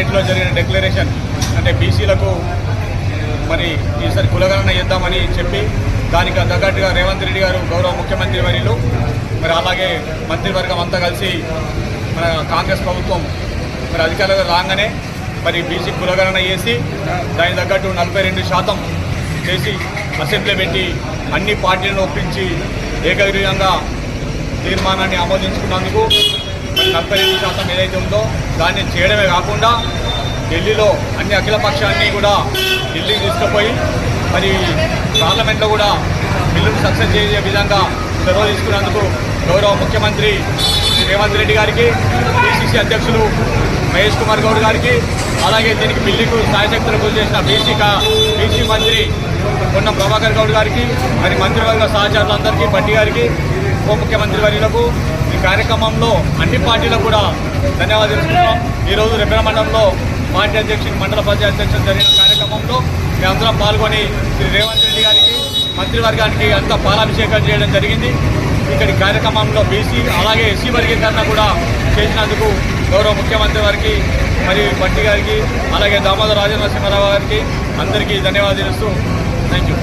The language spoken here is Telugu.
సంగారెడ్డిలో జరిగిన డిక్లరేషన్ అంటే బీసీలకు మరి ఈసారి కులగణన చేద్దామని చెప్పి దానికి తగ్గట్టుగా రేవంత్ రెడ్డి గారు గౌరవ ముఖ్యమంత్రి వర్యులు మరి అలాగే మంత్రివర్గం అంతా కలిసి మన కాంగ్రెస్ ప్రభుత్వం మరి అధికారులు రాగానే మరి బీసీ కులగణన చేసి దాని తగ్గట్టు నలభై రెండు శాతం చేసి అసెంబ్లీ పెట్టి అన్ని పార్టీలను ఒప్పించి ఏకగ్రీవంగా తీర్మానాన్ని ఆమోదించుకున్నందుకు మరి నలభై రెండు శాతం ఏదైతే ఉందో దాన్ని చేయడమే కాకుండా ఢిల్లీలో అన్ని అఖిల పక్షాన్ని కూడా ఢిల్లీకి తీసుకుపోయి మరి పార్లమెంట్లో కూడా బిల్లును సక్సెస్ చేసే విధంగా చొరవ తీసుకున్నందుకు గౌరవ ముఖ్యమంత్రి శ్రీ రేవంత్ రెడ్డి గారికి పిసిసి అధ్యక్షులు మహేష్ కుమార్ గౌడ్ గారికి అలాగే దీనికి బిల్లుకు సాయశక్తులు గురి చేసిన బీసీ బీసీ మంత్రి పొన్న ప్రభాకర్ గౌడ్ గారికి మరి మంత్రివర్గ సహచరులందరికీ బట్టి గారికి ఉప ముఖ్యమంత్రి వర్యులకు ఈ కార్యక్రమంలో అన్ని పార్టీలకు కూడా ధన్యవాదాలు తెలుసుకున్నాం ఈరోజు రెబ్బెన మండలంలో పార్టీ అధ్యక్షుడు మండల పార్టీ అధ్యక్షుడు జరిగిన కార్యక్రమంలో మేమందరం పాల్గొని శ్రీ రేవంత్ రెడ్డి గారికి మంత్రివర్గానికి అంతా పాలాభిషేకం చేయడం జరిగింది. ఇక్కడి కార్యక్రమంలో బీసీ అలాగే ఎస్సీ వర్గీకరణ కూడా చేసినందుకు గౌరవ ముఖ్యమంత్రి వారికి మరియు పట్టి గారికి అలాగే దామోదర రాజనరసింహారావు గారికి అందరికీ ధన్యవాదాలు తెలుస్తూ థ్యాంక్ యూ